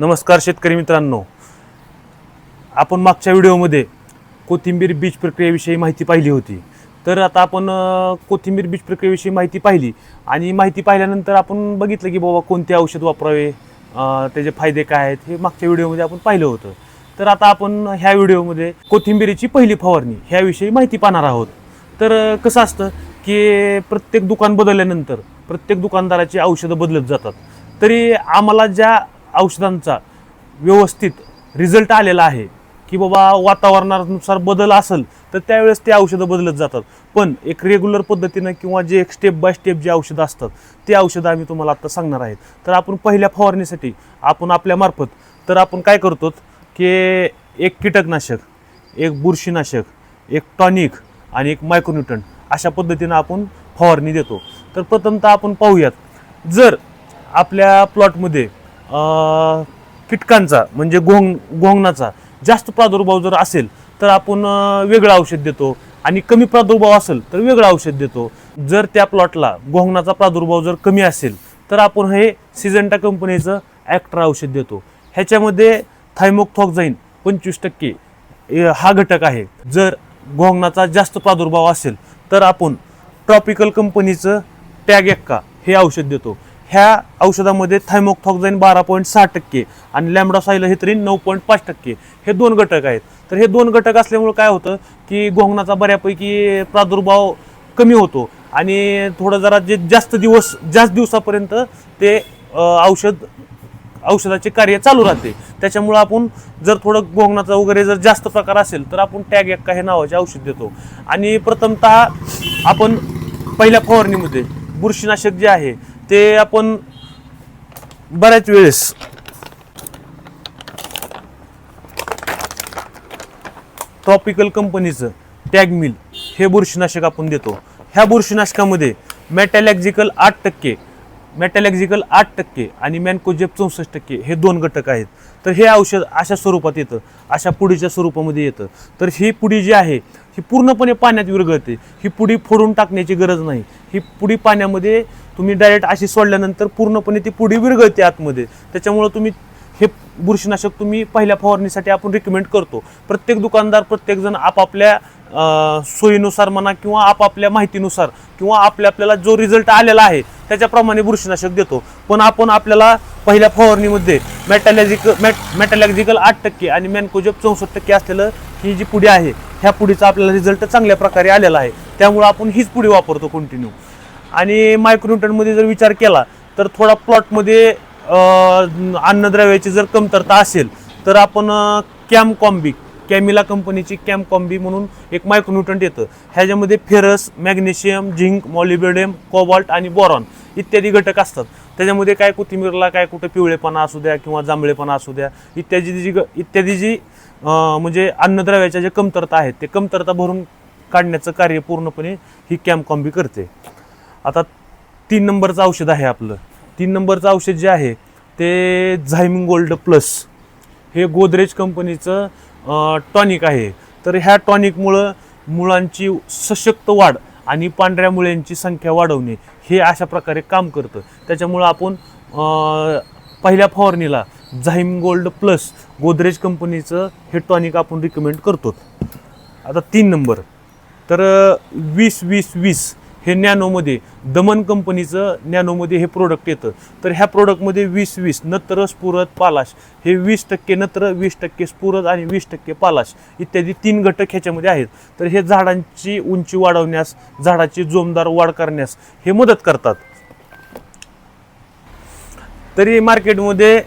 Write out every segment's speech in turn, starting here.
नमस्कार शेतकरी मित्रांनो. आपण मागच्या व्हिडिओमध्ये कोथिंबीर बीज प्रक्रियेविषयी माहिती पाहिली होती. तर आता आपण कोथिंबीर बीज प्रक्रियेविषयी माहिती पाहिली आणि माहिती पाहिल्यानंतर आपण बघितलं की बाबा कोणते औषध वापरावे त्याचे फायदे काय आहेत हे मागच्या व्हिडिओमध्ये आपण पाहिलं होतं. तर आता आपण ह्या व्हिडिओमध्ये कोथिंबीरीची पहिली फवारणी ह्याविषयी माहिती पाहणार आहोत. तर कसं असतं की प्रत्येक दुकान बदलल्यानंतर प्रत्येक दुकानदाराची औषधं बदलत जातात. तरी आम्हाला ज्या औषधांचा व्यवस्थित रिझल्ट आलेला आहे की बाबा वातावरणानुसार बदल असेल तर त्यावेळेस ते औषधं बदलत जातात. पण एक रेग्युलर पद्धतीनं किंवा जे एक स्टेप बाय स्टेप जे औषधं असतात ते औषधं आम्ही तुम्हाला आत्ता सांगणार आहेत. तर आपण पहिल्या फवारणीसाठी आपण आपल्यामार्फत तर आपण काय करतो की एक कीटकनाशक एक बुरशीनाशक एक टॉनिक आणि एक मायक्रोन्यूटन अशा पद्धतीनं आपण फवारणी देतो. तर प्रथमतः आपण पाहूयात जर आपल्या प्लॉटमध्ये कीटकांचा म्हणजे गोंग गोंगणाचा जास्त प्रादुर्भाव जर असेल तर आपण वेगळं औषध देतो. आणि कमी प्रादुर्भाव असेल तर वेगळं औषध देतो. जर त्या प्लॉटला गोंगणाचा प्रादुर्भाव जर कमी असेल तर आपण हे सिजंटा कंपनीचं ॲक्ट्रा औषध देतो. ह्याच्यामध्ये थायमोक्थॉक्झाईन पंचवीस टक्के हा घटक आहे. जर गोंगणाचा जास्त प्रादुर्भाव असेल तर आपण ट्रॉपिकल कंपनीचं टॅग एक्का हे औषध देतो. ह्या औषधामध्ये थायमोक्थॉक्झाईन बारा पॉईंट सहा टक्के आणि लॅमडॉसाईल हे तरी नऊ पॉईंट पाच टक्के. हे दोन घटक आहेत. तर हे दोन घटक असल्यामुळे काय होतं की गोंगणाचा बऱ्यापैकी प्रादुर्भाव कमी होतो आणि थोडं जरा जे जास्त दिवस जास्त दिवसापर्यंत ते औषध औषधाचे कार्य चालू राहते. त्याच्यामुळं आपण जर थोडं गोंगणाचा वगैरे जर जास्त प्रकार असेल तर आपण टॅग एक्का हे नावाचे औषध देतो. आणि प्रथमतः आपण पहिल्या फवारणीमध्ये बुरशीनाशक जे आहे ते आपण बऱ्याच वेळेस ट्रॉपिकल कंपनीचं टॅग मिल हे बुरशीनाशक आपण देतो. ह्या बुरशीनाशकामध्ये मॅटॅलॅक्झिकल आठ टक्के मॅटॅलॅक्झिकल आठ टक्के आणि मॅनकोजेप चौसष्ट टक्के हे दोन घटक आहेत. तर हे औषध अशा स्वरूपात येतं अशा पुडीच्या स्वरूपामध्ये येतं. तर ही पुडी जी आहे ही पूर्णपणे पाण्यात विरघळते. ही पुडी फोडून टाकण्याची गरज नाही. ही पुडी पाण्यामध्ये तुम्ही डायरेक्ट अशी सोडल्यानंतर पूर्णपणे ती पुडी विरघळते आतमध्ये. त्याच्यामुळं तुम्ही हे बुरशीनाशक तुम्ही पहिल्या फवारणीसाठी आपण रिकमेंड करतो. प्रत्येक दुकानदार प्रत्येकजण आपापल्या सोयीनुसार म्हणा किंवा आपापल्या माहितीनुसार किंवा आपल्या आपल्याला जो रिझल्ट आलेला आहे त्याच्याप्रमाणे बुरशीनाशक देतो. पण आपण आपल्याला पहिल्या फवारणीमध्ये मॅटॅलॅजिक मॅट मॅटॅलॅजिकल आठ टक्के आणि मॅनकोजेप चौसष्ट टक्के असलेलं ही जी पुढी आहे ह्या पुढीचा आपल्याला रिझल्ट चांगल्या प्रकारे आलेला आहे. त्यामुळं आपण हीच पुढी वापरतो कंटिन्यू आणि मायक्रोन्यूटनमध्ये जर विचार केला तर थोडा प्लॉटमध्ये अन्नद्रव्याची जर कमतरता असेल तर आपण कॅम कॉम्बी कॅमिला कंपनीची कॅम कॉम्बी म्हणून एक मायक्रोन्यूटन येतं. ह्याच्यामध्ये ferrous magnesium zinc molybdenum cobalt आणि बोरॉन इत्यादी घटक असतात. त्याच्यामध्ये काय कोथिंबीरला काय कुठं पिवळेपणा असू द्या किंवा जांभळेपणा असू द्या इत्यादी जी ग- इत्यादी जी म्हणजे अन्नद्रव्याच्या ज्या कमतरता आहेत ते कमतरता भरून काढण्याचं कार्य पूर्णपणे ही कॅम्पकॉम्बी करते. आता तीन नंबरचं औषध आहे आपलं. तीन नंबरचं औषध जे आहे ते झायमिंग गोल्ड प्लस हे गोदरेज कंपनीचं टॉनिक आहे. तर ह्या टॉनिकमुळं मुळांची सशक्त वाढ आणि पांढऱ्या मुळ्यांची संख्या वाढवणे हे अशा प्रकारे काम करतं. त्याच्यामुळं आपण पहिल्या फवारणीला झाईम गोल्ड प्लस गोदरेज कंपनीचं हे टॉनिक आपण रिकमेंड करतो. आता तीन नंबर. तर वीस वीस वीस हे नॅनोमध्ये दमन कंपनीचं नॅनोमध्ये हे प्रोडक्ट येतं. तर ह्या प्रोडक्टमध्ये वीस वीस नत्र स्फुरत पालाश हे वीस टक्के नत्र वीस टक्के स्फुरत आणि वीस टक्के पालाश इत्यादी तीन घटक ह्याच्यामध्ये आहेत. तर हे झाडांची उंची वाढवण्यास झाडाची जोमदार वाढ करण्यास हे मदत करतात. तरी मार्केटमध्ये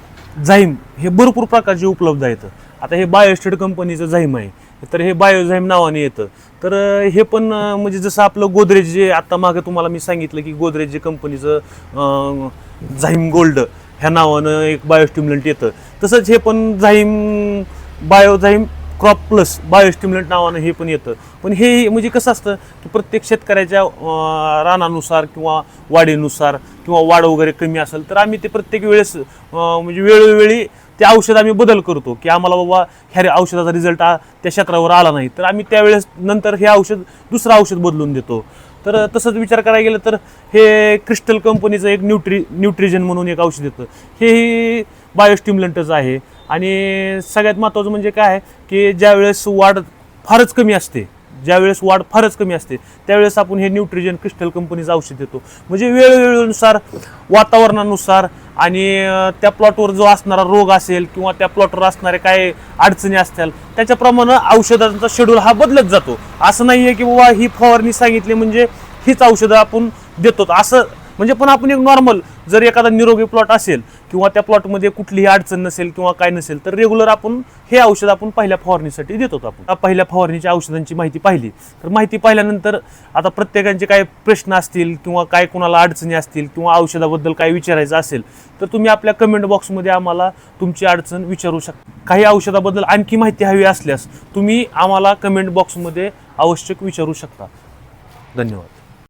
झाईम हे भरपूर प्रकारचे उपलब्ध आहेत. आता हे बायोस्टेट कंपनीचं झाईम आहे. तर हे बायोझाईम नावाने येतं. तर हे पण म्हणजे जसं आपलं गोदरेज जे आत्ता मागे तुम्हाला मी सांगितलं की गोदरेज जे कंपनीचं झाईम गोल्ड ह्या नावानं एक बायोस्टिम्युलंट येतं. तसंच हे पण झाईम बायोझाईम क्रॉप प्लस बायोस्टिम्युलंट नावानं हे पण येतं. पण हे म्हणजे कसं असतं की प्रत्येक शेतकऱ्याच्या रानानुसार किंवा वाढीनुसार किंवा वाढ वगैरे कमी असेल तर आम्ही ते प्रत्येक वेळेस म्हणजे वेळोवेळी ते औषध आम्ही बदल करतो की आम्हाला बाबा ह्या औषधाचा रिझल्ट त्या क्षेत्रावर आला नाही. तर आम्ही त्यावेळेस नंतर हे औषध दुसरं औषध बदलून देतो. तर तसंच विचार करायला गेलं तर हे क्रिस्टल कंपनीचं एक न्यूट्री न्यूट्रिजन म्हणून एक औषध येतं. हेही बायोस्टिम्युलंटच आहे. आणि सगळ्यात महत्त्वाचं म्हणजे काय आहे की ज्यावेळेस वाढ फारच कमी असते ज्यावेळेस वाढ फारच कमी असते त्यावेळेस आपण हे न्यूट्रिजन क्रिस्टल कंपनीचं औषध देतो. म्हणजे वेळोवेळीनुसार वातावरणानुसार आणि त्या प्लॉटवर जो असणारा रोग असेल किंवा त्या प्लॉटवर असणारे काय अडचणी असतील त्याच्याप्रमाणे औषधांचा शेड्यूल हा बदलत जातो. असं नाही आहे की बाबा ही फवारणी सांगितली म्हणजे हीच औषधं आपण देतो. असं म्हणजे पण आपण एक नॉर्मल जर एखादा निरोगी प्लॉट असेल किंवा त्या प्लॉटमध्ये कुठलीही अडचण नसेल किंवा काय नसेल तर रेग्युलर आपण हे औषध आपण पहिल्या फवारणीसाठी देतो आपण. आता पहिल्या फवारणीच्या औषधांची माहिती पाहिली. तर माहिती पाहिल्यानंतर आता प्रत्येकांचे काय प्रश्न असतील किंवा काय कोणाला अडचणी असतील किंवा औषधाबद्दल काय विचारायचं असेल तर तुम्ही आपल्या कमेंट बॉक्समध्ये आम्हाला तुमची अडचण विचारू शकता. काही औषधाबद्दल आणखी माहिती हवी असल्यास तुम्ही आम्हाला कमेंट बॉक्समध्ये आवश्यक विचारू शकता. धन्यवाद.